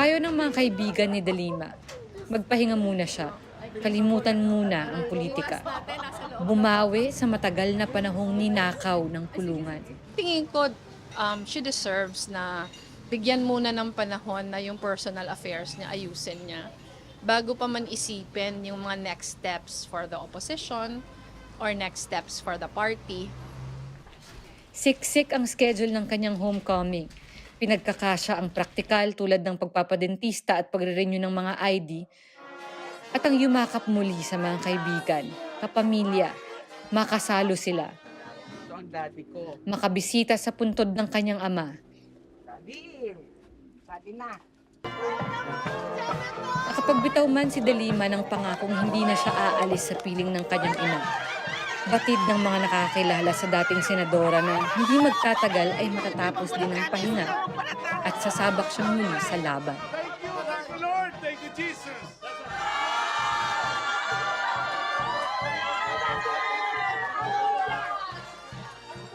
Payo ng mga kaibigan ni Dalima, magpahinga muna siya. Kalimutan muna ang politika. Bumawi sa matagal na panahong ninakaw ng kulungan. tingin ko um, she deserves na bigyan muna ng panahon na yung personal affairs niya ayusin niya bago pa man isipin yung mga next steps for the opposition or next steps for the party. Siksik ang schedule ng kanyang homecoming. Pinagkakasya ang praktikal tulad ng pagpapadentista at pagre-renew ng mga ID at ang yumakap muli sa mga kaibigan, kapamilya, makasalo sila, Ito ang daddy ko. makabisita sa puntod ng kanyang ama. Daddy! Daddy na! Nakapagbitaw man si Delima ng pangakong hindi na siya aalis sa piling ng kanyang ina. Batid ng mga nakakilala sa dating senadora na hindi magtatagal ay matatapos din ang pahinga at sasabak siya muli sa laban. Thank you, Lord. Thank you, Jesus.